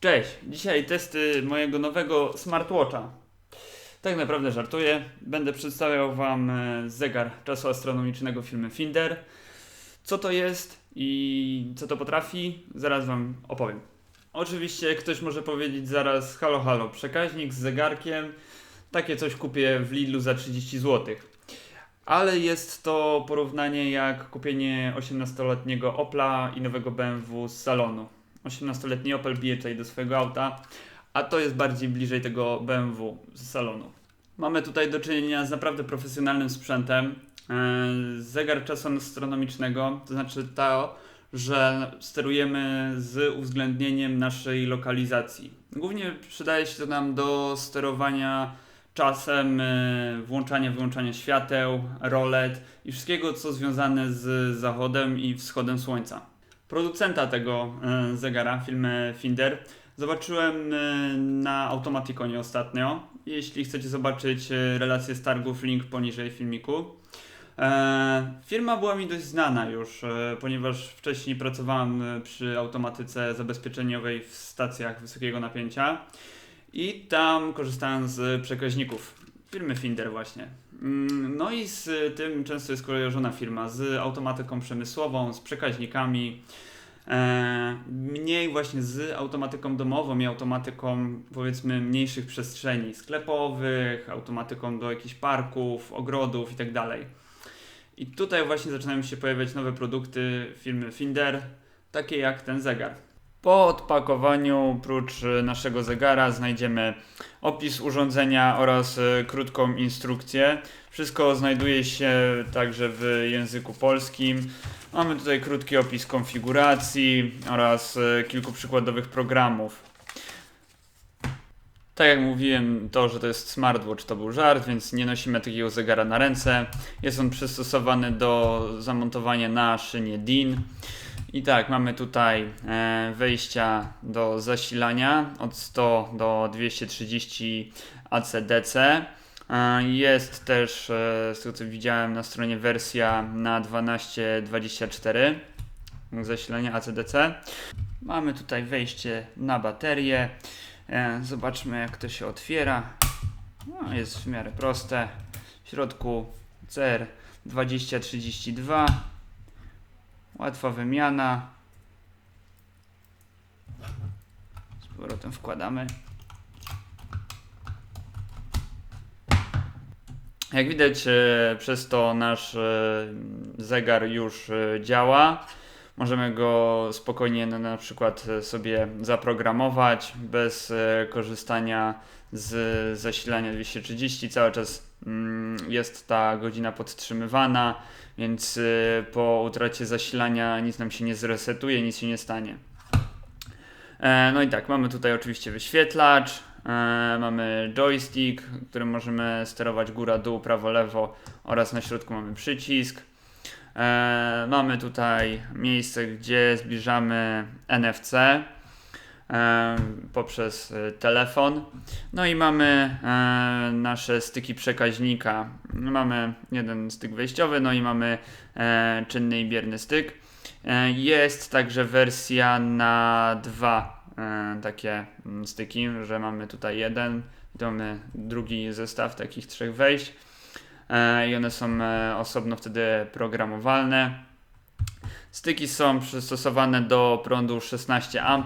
Cześć, dzisiaj testy mojego nowego smartwatcha. Tak naprawdę żartuję. Będę przedstawiał Wam e, zegar czasu astronomicznego firmy Finder. Co to jest i co to potrafi, zaraz Wam opowiem. Oczywiście ktoś może powiedzieć zaraz halo halo, przekaźnik z zegarkiem, takie coś kupię w Lidlu za 30 zł. Ale jest to porównanie jak kupienie 18-letniego Opla i nowego BMW z salonu. 18-letni Opel bije tutaj do swojego auta, a to jest bardziej bliżej tego BMW z salonu. Mamy tutaj do czynienia z naprawdę profesjonalnym sprzętem. e, Zegar czasu astronomicznego, to znaczy to, że sterujemy z uwzględnieniem naszej lokalizacji. Głównie przydaje się to nam do sterowania czasem, e, włączania, wyłączania świateł, rolet i wszystkiego, co związane z zachodem i wschodem słońca producenta tego e, zegara, firmę Finder, zobaczyłem e, na Automaticonie ostatnio. Jeśli chcecie zobaczyć e, relację z targów, link poniżej filmiku. Firma była mi dość znana już, ponieważ wcześniej pracowałem przy automatyce zabezpieczeniowej w stacjach wysokiego napięcia i tam korzystałem z przekaźników firmy Finder właśnie. Mm, No i z tym często jest kojarzona firma, z automatyką przemysłową, z przekaźnikami, e, mniej właśnie z automatyką domową i automatyką powiedzmy mniejszych przestrzeni sklepowych, automatyką do jakichś parków, ogrodów itd. I tutaj właśnie zaczynają się pojawiać nowe produkty firmy Finder, takie jak ten zegar. Po odpakowaniu, prócz e, naszego zegara, znajdziemy opis urządzenia oraz e, krótką instrukcję. Wszystko znajduje się także w języku polskim. Mamy tutaj krótki opis konfiguracji oraz e, kilku przykładowych programów. Tak jak mówiłem, to, że to jest smartwatch to był żart, więc nie nosimy takiego zegara na ręce. Jest on przystosowany do zamontowania na szynie DIN. I tak, mamy tutaj e, wejścia do zasilania od 100 do 230 AC-DC. E, Jest też, e, z tego co widziałem na stronie, wersja na 1224 zasilania AC-DC. Mamy tutaj wejście na baterię. Zobaczmy jak to się otwiera. No, jest w miarę proste. W środku CR2032. Łatwa wymiana. Z powrotem wkładamy. Jak widać, e, przez to nasz e, zegar już e, działa. Możemy go spokojnie na, na przykład sobie zaprogramować bez korzystania z zasilania 230. Cały czas jest ta godzina podtrzymywana, więc e, po utracie zasilania nic nam się nie zresetuje, nic się nie stanie. E, No i tak, mamy tutaj oczywiście wyświetlacz, e, mamy joystick, którym możemy sterować góra, dół, prawo, lewo oraz na środku mamy przycisk. E, mamy tutaj miejsce, gdzie zbliżamy NFC poprzez e, telefon. No i mamy e, nasze styki przekaźnika. Mamy jeden styk wejściowy, no i mamy e, czynny i bierny styk. Jest także wersja na dwa takie mm, styki, że mamy tutaj jeden, tu mamy drugi zestaw takich trzech wejść i one są osobno wtedy programowalne. Styki są przystosowane do prądu 16 A,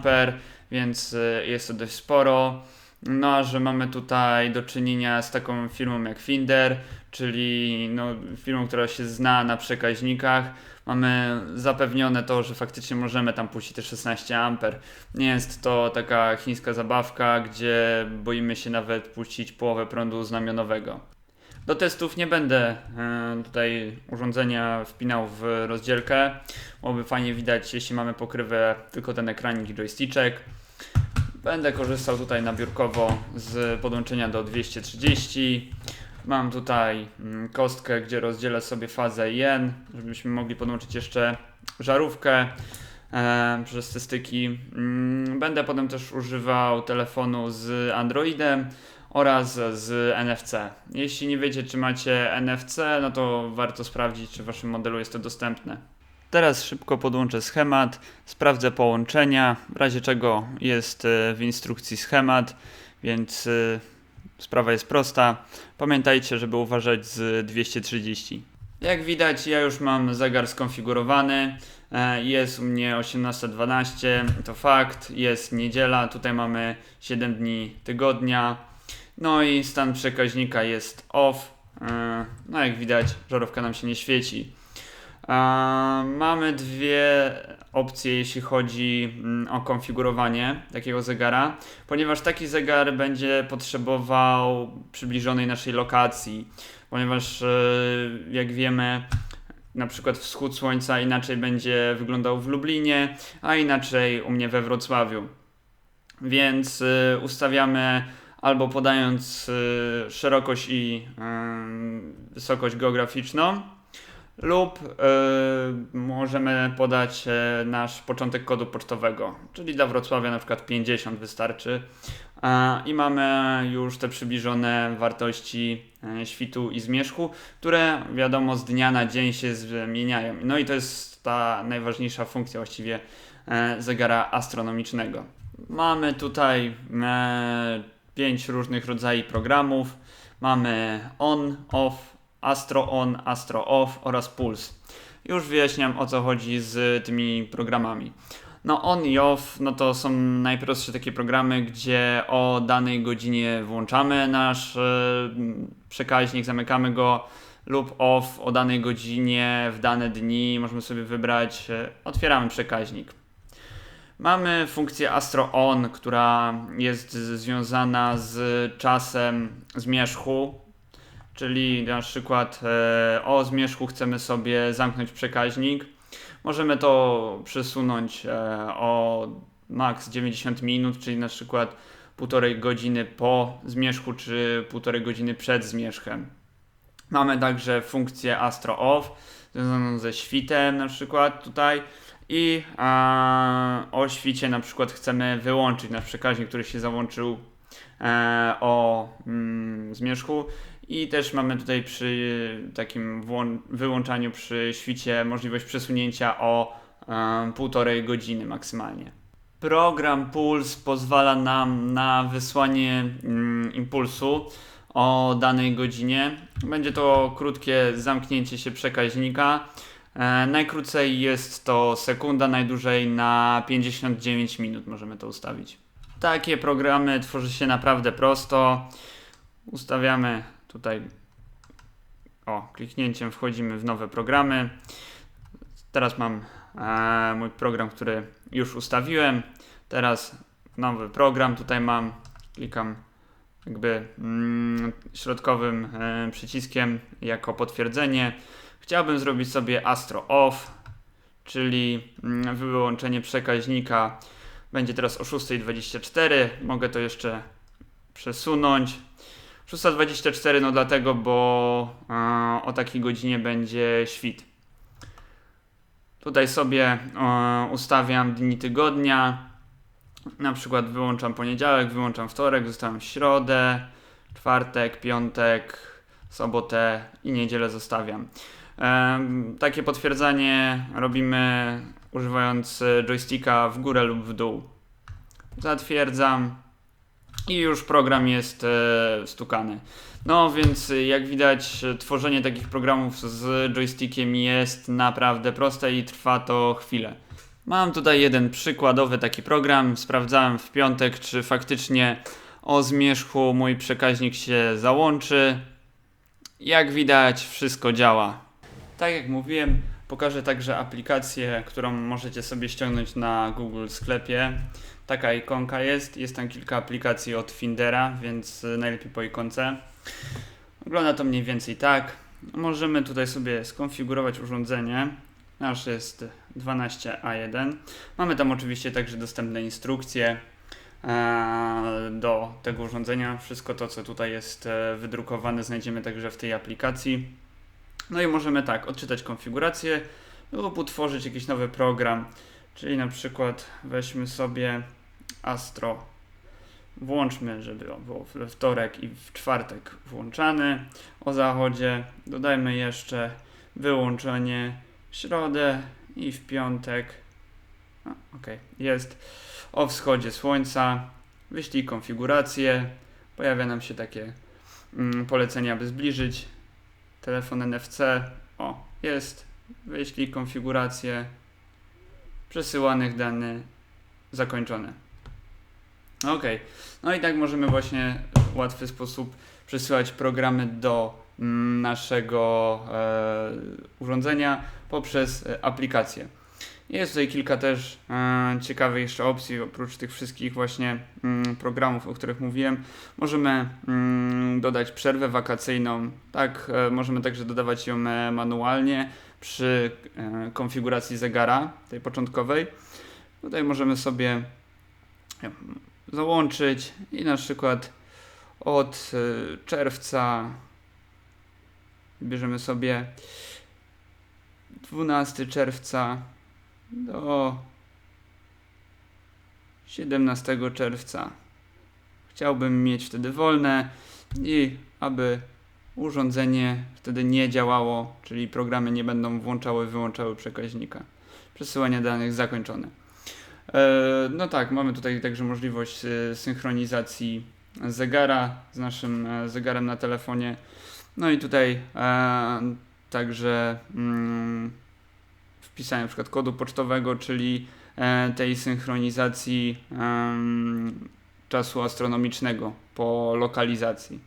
więc e, jest to dość sporo. No a że mamy tutaj do czynienia z taką firmą jak Finder, czyli no, firmą, która się zna na przekaźnikach, mamy zapewnione to, że faktycznie możemy tam puścić te 16 A. Nie jest to taka chińska zabawka, gdzie boimy się nawet puścić połowę prądu znamionowego. Do testów nie będę e, tutaj urządzenia wpinał w rozdzielkę. Byłoby fajnie widać, jeśli mamy pokrywę, tylko ten ekranik i joysticzek. Będę korzystał tutaj nabiórkowo z podłączenia do 230. Mam tutaj mm, kostkę, gdzie rozdzielę sobie fazę i N, żebyśmy mogli podłączyć jeszcze żarówkę e, przez te styki. Mm, Będę potem też używał telefonu z Androidem oraz z NFC. Jeśli nie wiecie, czy macie NFC, no to warto sprawdzić, czy w waszym modelu jest to dostępne. Teraz szybko podłączę schemat, sprawdzę połączenia, w razie czego jest e, w instrukcji schemat, więc e, sprawa jest prosta. Pamiętajcie, żeby uważać z 230. Jak widać, ja już mam zegar skonfigurowany. E, Jest u mnie 18.12, to fakt. Jest niedziela, tutaj mamy 7 dni tygodnia. No i stan przekaźnika jest off. E, No jak widać, żarówka nam się nie świeci. E, Mamy dwie opcje, jeśli chodzi mm, o konfigurowanie takiego zegara, ponieważ taki zegar będzie potrzebował przybliżonej naszej lokacji, ponieważ e, jak wiemy, na przykład wschód słońca inaczej będzie wyglądał w Lublinie, a inaczej u mnie we Wrocławiu. Więc ustawiamy albo podając y, szerokość i y, wysokość geograficzną, lub y, możemy podać nasz początek kodu pocztowego, czyli dla Wrocławia na przykład 50 wystarczy. I mamy już te przybliżone wartości świtu i zmierzchu, które wiadomo z dnia na dzień się zmieniają. No i to jest ta najważniejsza funkcja właściwie zegara astronomicznego. Mamy tutaj pięć różnych rodzajów programów. Mamy on, off, astro on, astro off oraz puls. Już wyjaśniam o co chodzi z tymi programami. No on i off, no to są najprostsze takie programy, gdzie o danej godzinie włączamy nasz e, przekaźnik, zamykamy go lub off o danej godzinie, w dane dni, możemy sobie wybrać, e, otwieramy przekaźnik. Mamy funkcję Astro On, która jest związana z czasem zmierzchu, czyli na przykład e, o zmierzchu chcemy sobie zamknąć przekaźnik. Możemy to przesunąć e, o maks 90 minut, czyli na przykład półtorej godziny po zmierzchu, czy półtorej godziny przed zmierzchem. Mamy także funkcję Astro Off, związaną ze świtem na przykład tutaj i a, o świcie na przykład chcemy wyłączyć nasz przekaźnik, który się załączył e, o mm, zmierzchu i też mamy tutaj przy takim wyłączaniu przy świcie możliwość przesunięcia o e, półtorej godziny maksymalnie. Program Puls pozwala nam na wysłanie mm, impulsu o danej godzinie. Będzie to krótkie zamknięcie się przekaźnika. E, najkrócej jest to sekunda, najdłużej na 59 minut możemy to ustawić. Takie programy tworzy się naprawdę prosto. Ustawiamy tutaj o, kliknięciem wchodzimy w nowe programy. Teraz mam e, mój program, który już ustawiłem. Teraz nowy program tutaj mam. Klikam jakby mm, środkowym e, przyciskiem jako potwierdzenie. Chciałbym zrobić sobie Astro Off, czyli mm, wyłączenie przekaźnika. Będzie teraz o 6.24. Mogę to jeszcze przesunąć. 6.24 no dlatego, bo e, o takiej godzinie będzie świt. Tutaj sobie e, ustawiam dni tygodnia. Na przykład wyłączam poniedziałek, wyłączam wtorek, zostawiam środę, czwartek, piątek, sobotę i niedzielę zostawiam. Takie potwierdzanie robimy używając e, joysticka w górę lub w dół. Zatwierdzam i już program jest e, stukany. No więc e, jak widać, tworzenie takich programów z joystickiem jest naprawdę proste i trwa to chwilę. Mam tutaj jeden przykładowy taki program. Sprawdzałem w piątek, czy faktycznie o zmierzchu mój przekaźnik się załączy. Jak widać, wszystko działa. Tak jak mówiłem, pokażę także aplikację, którą możecie sobie ściągnąć na Google sklepie. Taka ikonka jest. Jest tam kilka aplikacji od Findera, więc y, najlepiej po ikonce. Wygląda to mniej więcej tak. Możemy tutaj sobie skonfigurować urządzenie. Nasz jest 12A1. Mamy tam oczywiście także dostępne instrukcje e, do tego urządzenia. Wszystko to, co tutaj jest e, wydrukowane, znajdziemy także w tej aplikacji. No i możemy tak, odczytać konfigurację lub utworzyć jakiś nowy program. Czyli na przykład weźmy sobie Astro. Włączmy, żeby on było we wtorek i w czwartek włączany o zachodzie. Dodajmy jeszcze wyłączenie w środę i w piątek okej, jest o wschodzie słońca, wyślij konfigurację, pojawia nam się takie mm, polecenie, aby zbliżyć telefon NFC, o, jest, wyślij konfigurację przesyłanych danych zakończone. Ok, no i tak możemy właśnie w łatwy sposób przesyłać programy do mm, naszego e, urządzenia poprzez e, aplikację. Jest tutaj kilka też e, ciekawych jeszcze opcji, oprócz tych wszystkich właśnie mm, programów, o których mówiłem. Możemy mm, dodać przerwę wakacyjną, tak, e, możemy także dodawać ją e, manualnie przy e, konfiguracji zegara, tej początkowej. Tutaj możemy sobie wiem, załączyć i na przykład od e, czerwca bierzemy sobie 12 czerwca do 17 czerwca. Chciałbym mieć wtedy wolne i aby urządzenie wtedy nie działało, czyli programy nie będą włączały, wyłączały przekaźnika. Przesyłanie danych zakończone. E, No tak, mamy tutaj także możliwość e, synchronizacji zegara z naszym e, zegarem na telefonie. No i tutaj także mm, wpisanie na przykład kodu pocztowego, czyli e, tej synchronizacji czasu astronomicznego po lokalizacji.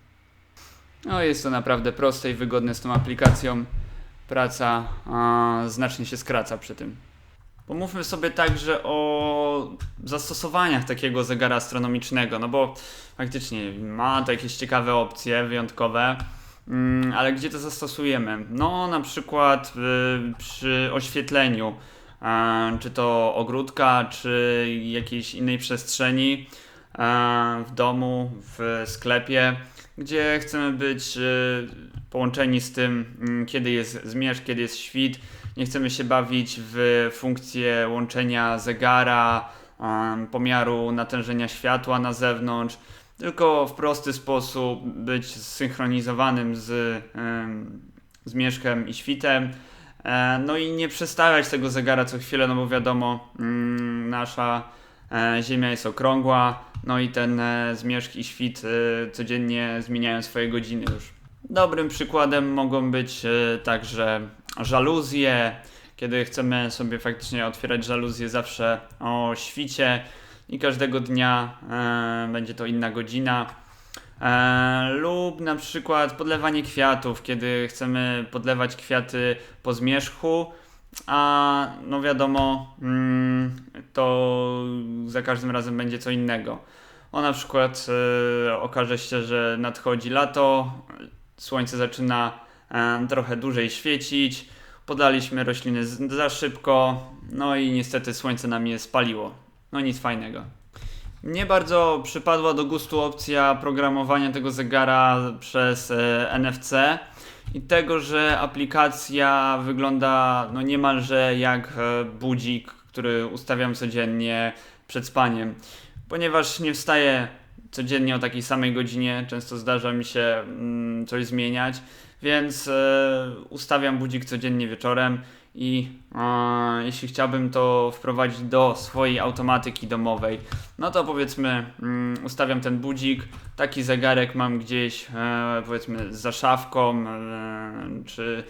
No jest to naprawdę proste i wygodne z tą aplikacją. Praca znacznie się skraca przy tym. Pomówmy sobie także o zastosowaniach takiego zegara astronomicznego, no bo faktycznie ma to jakieś ciekawe opcje, wyjątkowe, ale gdzie to zastosujemy? No na przykład y, przy oświetleniu, e, czy to ogródka, czy jakiejś innej przestrzeni e, w domu, w sklepie, gdzie chcemy być y, połączeni z tym, mm, kiedy jest zmierzch, kiedy jest świt, nie chcemy się bawić w funkcję łączenia zegara, em, pomiaru natężenia światła na zewnątrz, tylko w prosty sposób być zsynchronizowanym z em, zmierzchem i świtem. E, No i nie przestawiać tego zegara co chwilę, no bo wiadomo, mm, nasza e, Ziemia jest okrągła, no i ten e, zmierzch i świt codziennie zmieniają swoje godziny już. Dobrym przykładem mogą być także żaluzje, kiedy chcemy sobie faktycznie otwierać żaluzję zawsze o świcie i każdego dnia e, będzie to inna godzina. E, lub na przykład podlewanie kwiatów, kiedy chcemy podlewać kwiaty po zmierzchu, a no wiadomo, mm, to za każdym razem będzie co innego. O na przykład e, okaże się, że nadchodzi lato, słońce zaczyna e, trochę dłużej świecić, podaliśmy rośliny za szybko, no i niestety słońce nam je spaliło. No nic fajnego. Mnie bardzo przypadła do gustu opcja programowania tego zegara przez e, NFC i tego, że aplikacja wygląda no niemalże jak e, budzik, który ustawiam codziennie przed spaniem. Ponieważ nie wstaję codziennie o takiej samej godzinie, często zdarza mi się mm, coś zmieniać, więc e, ustawiam budzik codziennie wieczorem i e, jeśli chciałbym to wprowadzić do swojej automatyki domowej, no to powiedzmy mm, ustawiam ten budzik, taki zegarek mam gdzieś e, powiedzmy za szafką e, czy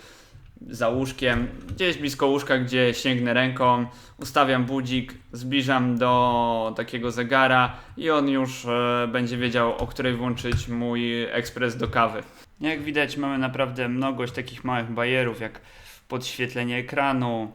za łóżkiem, gdzieś blisko łóżka, gdzie sięgnę ręką, ustawiam budzik, zbliżam do takiego zegara i on już e, będzie wiedział, o której włączyć mój ekspres do kawy. Jak widać, mamy naprawdę mnogość takich małych bajerów, jak podświetlenie ekranu,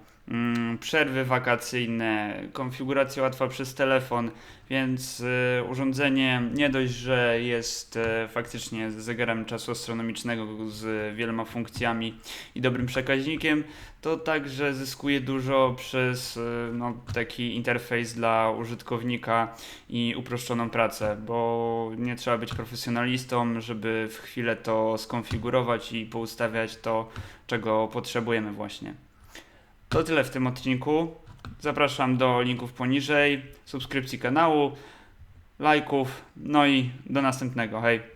przerwy wakacyjne, konfiguracja łatwa przez telefon, więc y, urządzenie nie dość, że jest e, faktycznie zegarem czasu astronomicznego z wieloma funkcjami i dobrym przekaźnikiem, to także zyskuje dużo przez y, no, taki interfejs dla użytkownika i uproszczoną pracę, bo nie trzeba być profesjonalistą, żeby w chwilę to skonfigurować i poustawiać to, czego potrzebujemy właśnie. To tyle w tym odcinku. Zapraszam do linków poniżej, subskrypcji kanału, lajków, no i do następnego. Hej!